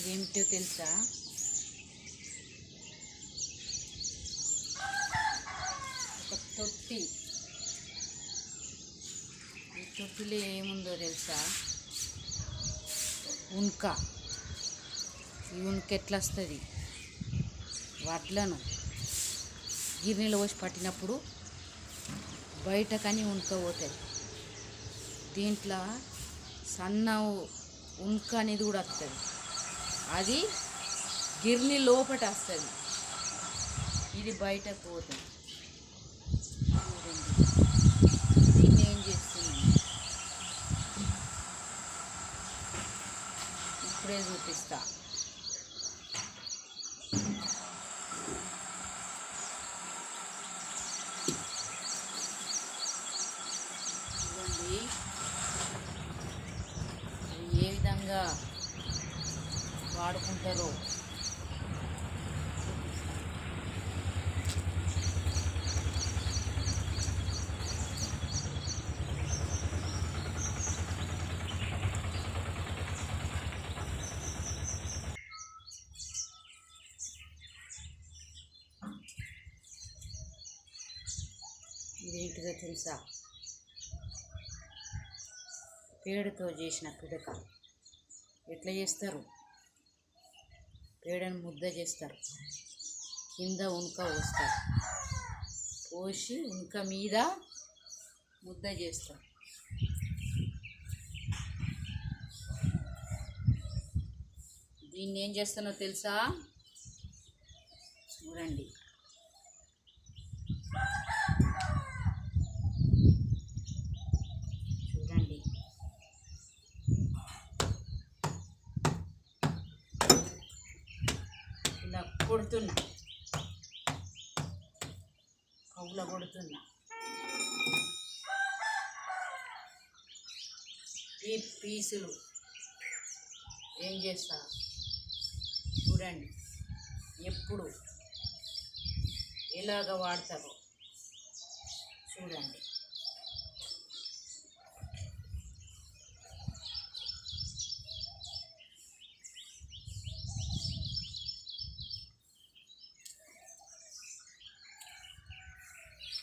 ఇదేమిటో తెలుసా? ఒక తొట్టి. ఈ తొట్టిలో ఏముందో తెలుసా? ఉన్క. ఈ ఉన్క ఎట్లా వస్తుంది వడ్లను. గిర్నీలో పోసి పట్టినప్పుడు బయటకని ఉన్క పోతుంది. దీంట్లో సన్న ఉన్క అనేది కూడా వస్తుంది అది గిర్ని లోపట వస్తుంది ఇది బయటకు పోతుంది దీన్ని ఏం చేస్తుంది ఇప్పుడే చూపిస్తా. చూడండి ఇది ఏ విధంగా వాడుకుంటారు. ఇదేంటిదో తెలుసా? పేడతో చేసిన పిడక. ఎట్లా చేస్తారు? పేడను ముద్ద చేస్తారు. కింద ఉనక పోస్తారు. పోసి ఉనక మీద ముద్ద చేస్తారు. దీన్ని ఏం చేస్తానో తెలుసా? చూడండి. చూడండి ఇలా కొడుతున్నా. కవుల కొడుతున్నా. ఈ పీసులు ఏం చేస్తా? చూడండి ఎప్పుడు ఎలాగ వాడతారో చూడండి.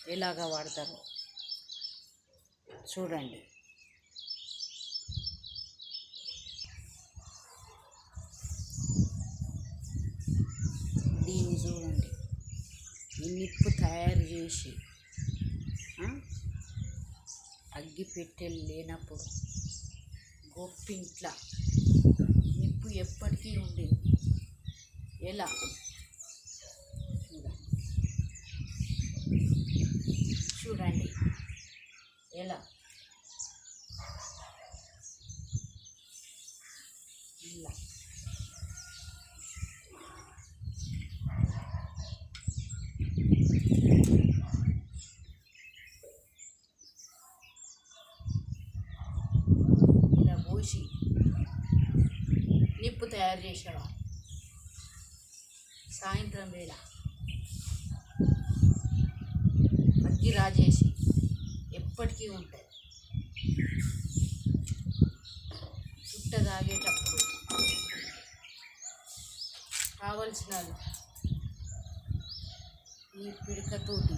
ఎలాగ వాడతారు. చూడండి. దీన్ని చూడండి. ఈ నిప్పు తయారు చేసి అగ్గి పెట్టెలు లేనప్పుడు గొప్పింట్ల. నిప్పు ఎప్పటికీ ఉండేది. ఎలా? చూడండి. ఎలా? ఇలా. ఇలా పోసి నిప్పు తయారు చేసేవారు. సాయంత్రం వేళ. అగ్గి రాజేసి ఎప్పటికీ ఉంటుంది. చుట్ట తాగేటప్పుడు కావలసిన ఈ పిడకతోటి.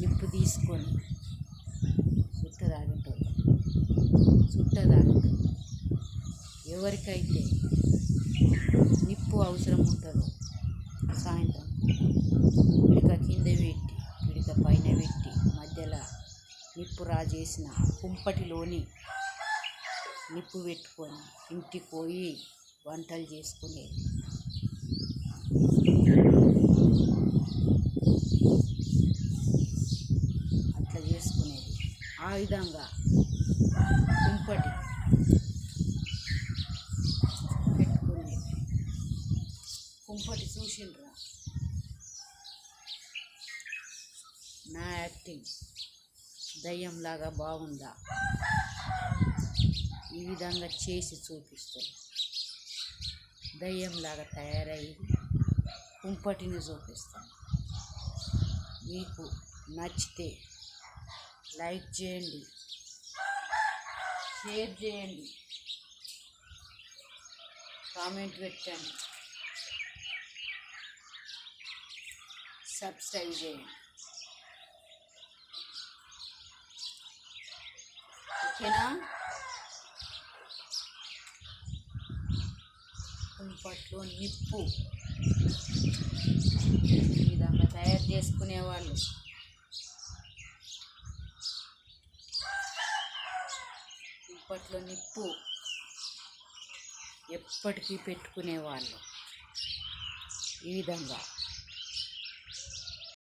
నిప్పు తీసుకొని చుట్ట తాగేటోళ్ళు చుట్ట తాగేటోళ్ళు ఎవరికైతే నిప్పు అవసరం ఉంటుందో సాయంత్రం. పిడిక కింద పెట్టి పిడిక పైన పెట్టి మధ్యలో నిప్పు రాజేసిన కుంపటిలోని నిప్పు పెట్టుకొని ఇంటికి పోయి వంటలు చేసుకునేది. అట్లా చేసుకునేది. ఆ విధంగా కుంపటి కుంపటి చూసిండ్రా. నా యాక్టింగ్ దయ్యంలాగా బాగుందా? ఈ విధంగా చేసి చూపిస్తుంది దయ్యంలాగా తయారయ్యి కుంపటిని చూపిస్తాను. మీకు నచ్చితే లైక్ చేయండి షేర్ చేయండి కామెంట్ పెట్టండి. సబ్స్క్రైబ్ చేయండి ఓకేనా? కుంపట్లో నిప్పు. ఈ విధంగా తయారు చేసుకునేవాళ్ళు. కుంపట్లో నిప్పు ఎప్పటికీ పెట్టుకునేవాళ్ళు. ఈ విధంగా.